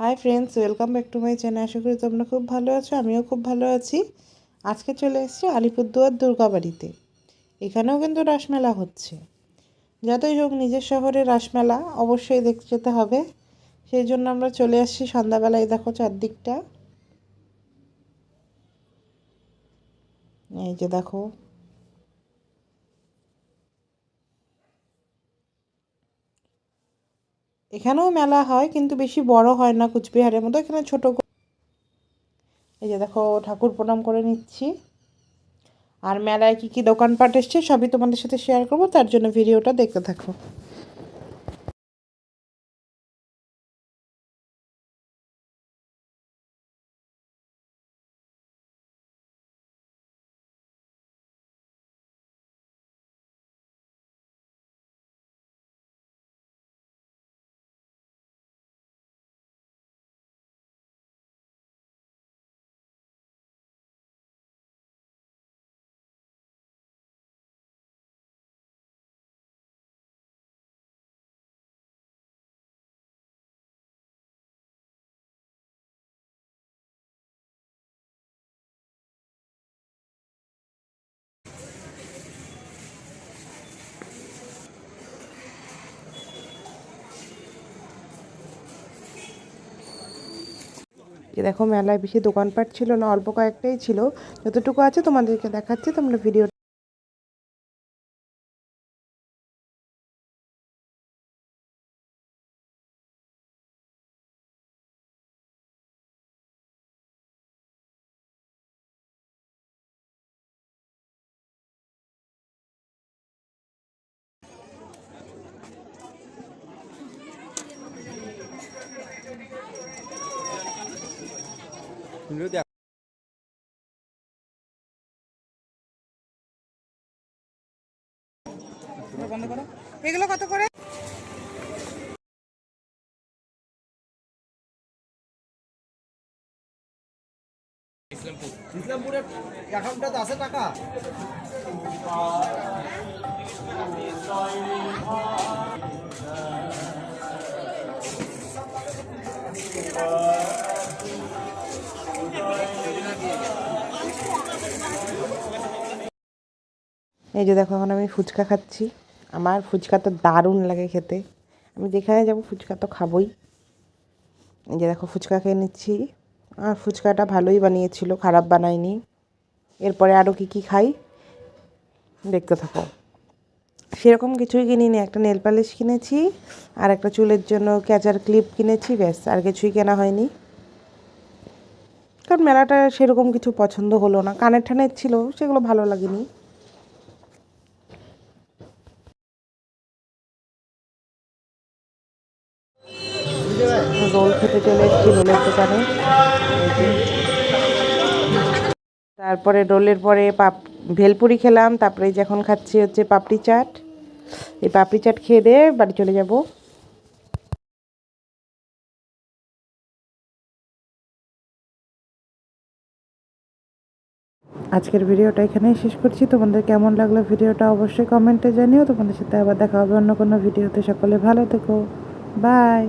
Hi friends welcome back to my channel আশা করি তোমরা খুব ভালো আছো, আমিও খুব ভালো আছি। আজকে চলে এসেছি আলিপুরদুয়ার দুর্গাবাড়িতে। এখানেও কিন্তু রাসমেলা হচ্ছে। যতই হোক নিজের শহরে রাসমেলা অবশ্যই দেখতে যেতে হবে। সেই জন্য আমরা চলে আসছি সন্ধ্যাবেলায়, দেখো চারদিকটা। এই যে দেখো এখানেও মেলা হয়, কিন্তু বেশি বড় হয় না কুচবিহারের মতো। এখানে ছোট এই যে দেখো, ঠাকুর প্রণাম করে নিচ্ছি। আর মেলায় কী কী দোকানপাট এসছে সবই তোমাদের সাথে শেয়ার করব, তার জন্য ভিডিওটা দেখতে থাকো। যে দেখো মেলায় বেশি দোকানপাট ছিল না, অল্প কয়েকটাই ছিল। যতটুকু আছে তোমাদেরকে দেখাচ্ছি, তোমরা ভিডিও এগুলো কত করে? ইসলামপুরের অ্যাকাউন্টটাতে আছে টাকা। এই যে দেখো, এখন আমি ফুচকা খাচ্ছি। আমার ফুচকা তো দারুণ লাগে খেতে। আমি যেখানে যাব ফুচকা তো খাবই। এই যে দেখো, ফুচকা খেয়ে নিচ্ছি। আর ফুচকাটা ভালোই বানিয়েছিল, খারাপ বানায়নি। এরপরে আরও কী কী খাই? দেখতে থাকো। সেরকম কিছুই কিনিনি। একটা নেল পালিশ কিনেছি, আর একটা চুলের জন্য ক্যাচার ক্লিপ কিনেছি, ব্যাস, আর কিছুই কেনা হয়নি। কারণ মেলাটা সেরকম কিছু পছন্দ হলো না। কানের ঠানের ছিল, সেগুলো ভালো লাগেনি। রোল খেতে চলে এসেছি রোলের দোকানে তারপরে রোলের পরে পাপ, ভেলপুরি খেলাম, তারপরে যে এখন খাচ্ছি হচ্ছে পাপড়ি চাট। এই পাপড়ি চাট খেয়ে দিয়ে বাড়ি চলে যাব। আজকের ভিডিওটা এখানেই শেষ করছি। তোমাদের কেমন লাগল ভিডিওটা অবশ্যই কমেন্টে জানিও। তোমাদের সাথে আবার দেখা হবে অন্য কোনো ভিডিওতে। সকলে ভালো থেকো। বাই।